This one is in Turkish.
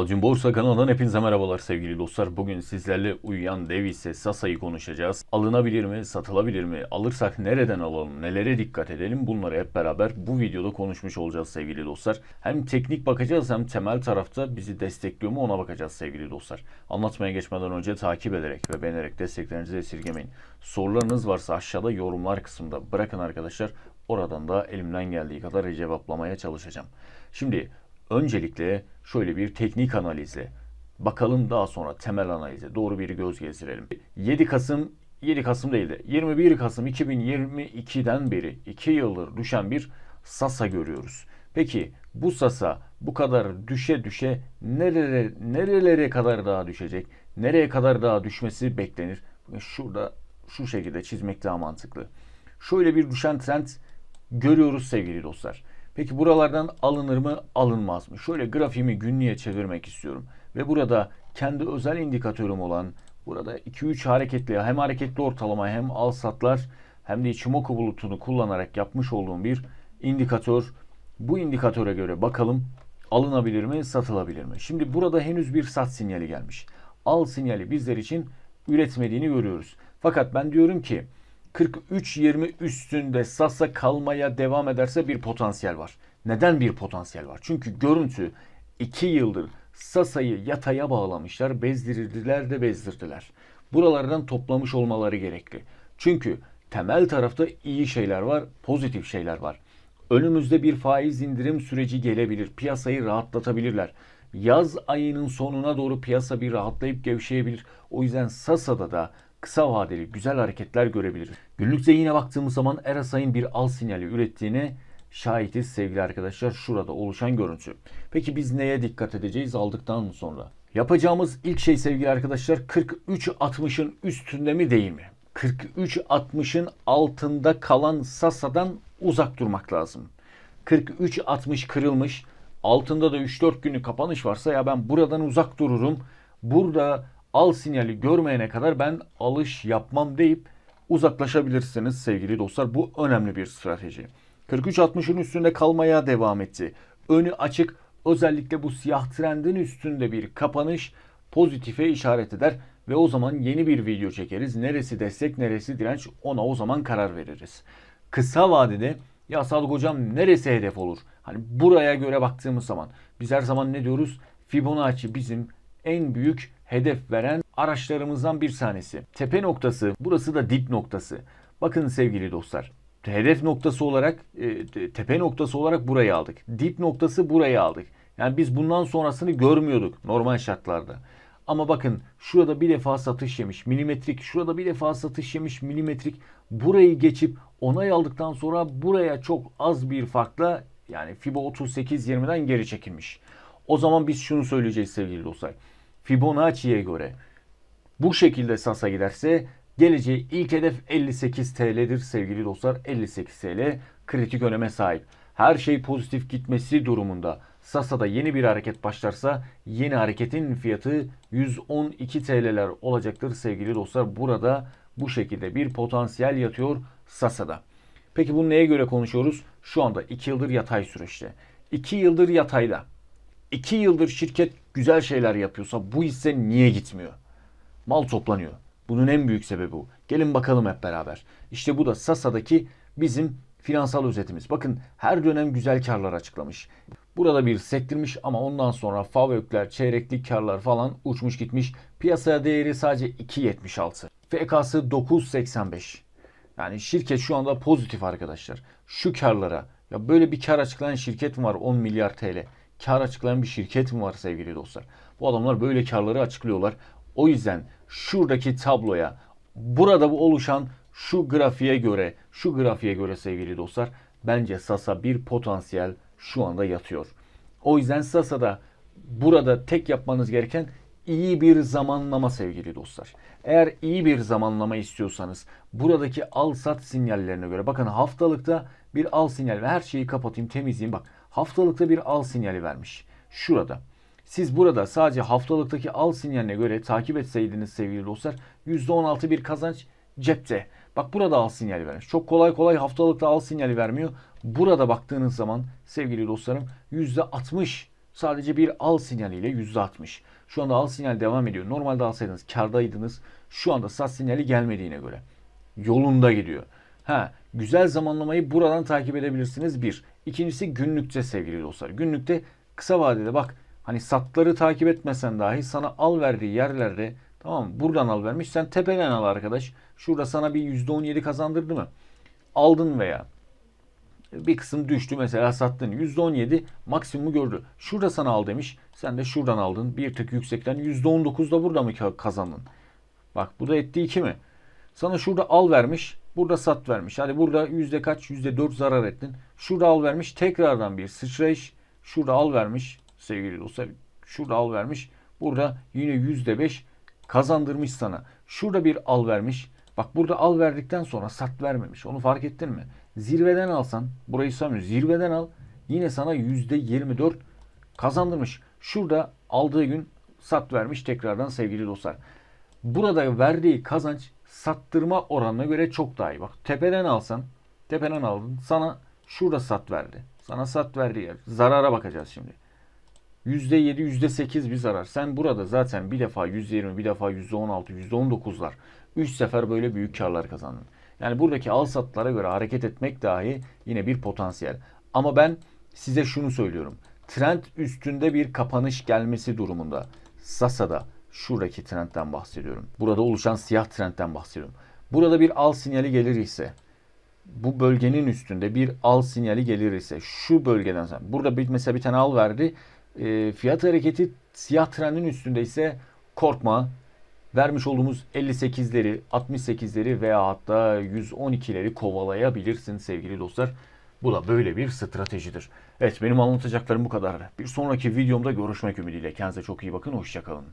Palladium Borsa kanalından hepinize merhabalar sevgili dostlar. Bugün sizlerle uyuyan dev ise Sasa'yı konuşacağız. Alınabilir mi, satılabilir mi, alırsak nereden alalım, nelere dikkat edelim bunları hep beraber bu videoda konuşmuş olacağız sevgili dostlar. Hem teknik bakacağız hem temel tarafta bizi destekliyor mu ona bakacağız sevgili dostlar. Anlatmaya geçmeden önce takip ederek ve beğenerek desteklerinizi esirgemeyin. Sorularınız varsa aşağıda yorumlar kısmında bırakın arkadaşlar. Oradan da elimden geldiği kadar cevaplamaya çalışacağım. Şimdi öncelikle şöyle bir teknik analizle bakalım daha sonra temel analize doğru bir göz gezdirelim. 7 Kasım 7 Kasım değil de 21 Kasım 2022'den beri 2 yıldır düşen bir Sasa görüyoruz. Peki bu Sasa bu kadar düşe düşe nerelere, nerelere kadar daha düşecek? Nereye kadar daha düşmesi beklenir? Şurada şu şekilde çizmek daha mantıklı. Şöyle bir düşen trend görüyoruz sevgili dostlar. Peki buralardan alınır mı alınmaz mı? Şöyle grafiğimi günlüğe çevirmek istiyorum. Ve burada kendi özel indikatörüm olan burada 2-3 hareketli hem hareketli ortalama hem al satlar hem de Ichimoku bulutunu kullanarak yapmış olduğum bir indikatör. Bu indikatöre göre bakalım alınabilir mi satılabilir mi? Şimdi burada henüz bir sat sinyali gelmiş. Al sinyali bizler için üretmediğini görüyoruz. Fakat ben diyorum ki 43-20 üstünde Sasa kalmaya devam ederse bir potansiyel var. Neden bir potansiyel var? Çünkü görüntü 2 yıldır Sasa'yı yataya bağlamışlar, bezdirdiler de bezdirdiler. Buralardan toplamış olmaları gerekli. Çünkü temel tarafta iyi şeyler var, pozitif şeyler var. Önümüzde bir faiz indirim süreci gelebilir. Piyasayı rahatlatabilirler. Yaz ayının sonuna doğru piyasa bir rahatlayıp gevşeyebilir. O yüzden Sasa'da da kısa vadeli güzel hareketler görebiliriz. Günlük zeyine baktığımız zaman Erasay'ın bir al sinyali ürettiğine şahitiz sevgili arkadaşlar şurada oluşan görüntü. Peki biz neye dikkat edeceğiz aldıktan sonra? Yapacağımız ilk şey sevgili arkadaşlar 43.60'ın üstünde mi değil mi? 43.60'ın altında kalan Sasa'dan uzak durmak lazım. 43.60 kırılmış. Altında da 3-4 günlük kapanış varsa ya ben buradan uzak dururum. Burada al sinyali görmeyene kadar ben alış yapmam deyip uzaklaşabilirsiniz sevgili dostlar. Bu önemli bir strateji. 43.60'ın üstünde kalmaya devam etti. Önü açık özellikle bu siyah trendin üstünde bir kapanış pozitife işaret eder ve o zaman yeni bir video çekeriz. Neresi destek neresi direnç ona o zaman karar veririz. Kısa vadede ya Sadık hocam neresi hedef olur? Hani buraya göre baktığımız zaman biz her zaman ne diyoruz? Fibonacci bizim en büyük hedef veren araçlarımızdan bir tanesi. Tepe noktası, burası da dip noktası. Bakın sevgili dostlar, hedef noktası olarak, e, tepe noktası olarak burayı aldık. Dip noktası burayı aldık. Yani biz bundan sonrasını görmüyorduk normal şartlarda. Ama bakın şurada bir defa satış yemiş milimetrik, şurada bir defa satış yemiş milimetrik. Burayı geçip onay aldıktan sonra buraya çok az bir farkla yani Fibo 38-20'den geri çekilmiş. O zaman biz şunu söyleyeceğiz sevgili dostlar. Fibonacci'ye göre bu şekilde Sasa giderse geleceği ilk hedef 58 TL'dir sevgili dostlar. 58 TL kritik öneme sahip. Her şey pozitif gitmesi durumunda Sasa'da yeni bir hareket başlarsa yeni hareketin fiyatı 112 TL'ler olacaktır sevgili dostlar. Burada bu şekilde bir potansiyel yatıyor Sasa'da. Peki bunu neye göre konuşuyoruz? Şu anda 2 yıldır yatay süreçte. 2 yıldır yatayda. 2 yıldır şirket güzel şeyler yapıyorsa bu hisse niye gitmiyor? Mal toplanıyor. Bunun en büyük sebebi bu. Gelin bakalım hep beraber. İşte bu da Sasa'daki bizim finansal özetimiz. Bakın her dönem güzel karlar açıklamış. Burada bir sektirmiş ama ondan sonra FAVÖK'ler, çeyreklik karlar falan uçmuş gitmiş. Piyasaya değeri sadece 2.76. FK'sı 9.85. Yani şirket şu anda pozitif arkadaşlar. Şu karlara ya böyle bir kar açıklayan şirket mi var 10 milyar TL? Kar açıklayan bir şirket mi var sevgili dostlar? Bu adamlar böyle karları açıklıyorlar. O yüzden şuradaki tabloya burada bu oluşan şu grafiğe göre, şu grafiğe göre sevgili dostlar bence Sasa bir potansiyel şu anda yatıyor. O yüzden Sasa'da burada tek yapmanız gereken iyi bir zamanlama sevgili dostlar. Eğer iyi bir zamanlama istiyorsanız buradaki al sat sinyallerine göre bakın haftalıkta bir al sinyal ve her şeyi kapatayım temizleyeyim bak haftalıkta bir al sinyali vermiş. Şurada. Siz burada sadece haftalıktaki al sinyaline göre takip etseydiniz sevgili dostlar %16 bir kazanç cepte. Bak burada al sinyali vermiş. Çok kolay kolay haftalıkta al sinyali vermiyor. Burada baktığınız zaman sevgili dostlarım %60 Sadece bir al sinyaliyle %60. Şu anda al sinyal devam ediyor. Normalde alsaydınız kardaydınız. Şu anda sat sinyali gelmediğine göre. Yolunda gidiyor. Ha, güzel zamanlamayı buradan takip edebilirsiniz. Bir. İkincisi günlükte sevgili dostlar. Günlükte kısa vadede bak hani satları takip etmesen dahi sana al verdiği yerlerde tamam mı? Buradan al vermiş. Sen tepeden al arkadaş. Şurada sana bir %17 kazandırdı mı? Aldın veya bir kısım düştü mesela sattın. %17 maksimumu gördü. Şurada sana al demiş. Sen de şuradan aldın. Bir tık yüksekten %19 da burada mı ka- kazandın? Bak bu da etti 2 mi? Sana şurada al vermiş. Burada sat vermiş. Hadi burada yüzde kaç? Yüzde 4 zarar ettin. Şurada al vermiş. Tekrardan bir sıçrayış. Şurada al vermiş. Sevgili dostlar. Şurada al vermiş. Burada yine yüzde 5 kazandırmış sana. Şurada bir al vermiş. Bak burada al verdikten sonra sat vermemiş. Onu fark ettin mi? Zirveden alsan, burayı sanmıyorum. Zirveden al. Yine sana yüzde 24 kazandırmış. Şurada aldığı gün sat vermiş tekrardan sevgili dostlar. Burada verdiği kazanç sattırma oranına göre çok daha iyi. Bak tepeden alsan, tepeden aldın. Sana şurada sat verdi. Sana sat verdi yer. Zarara bakacağız şimdi. %7, %8 bir zarar. Sen burada zaten bir defa %20, bir defa %16, %19'lar. 3 sefer böyle büyük karlar kazandın. Yani buradaki al satlara göre hareket etmek dahi yine bir potansiyel. Ama ben size şunu söylüyorum. Trend üstünde bir kapanış gelmesi durumunda Sasa'da şuradaki trendten bahsediyorum. Burada oluşan siyah trendten bahsediyorum. Burada bir al sinyali gelir ise bu bölgenin üstünde bir al sinyali gelir ise şu bölgeden burada bir, mesela bir tane al verdi. E, fiyat hareketi siyah trendin üstünde ise korkma. Vermiş olduğumuz 58'leri, 68'leri veya hatta 112'leri kovalayabilirsin sevgili dostlar. Bu da böyle bir stratejidir. Evet benim anlatacaklarım bu kadar. Bir sonraki videomda görüşmek ümidiyle. Kendinize çok iyi bakın. Hoşçakalın.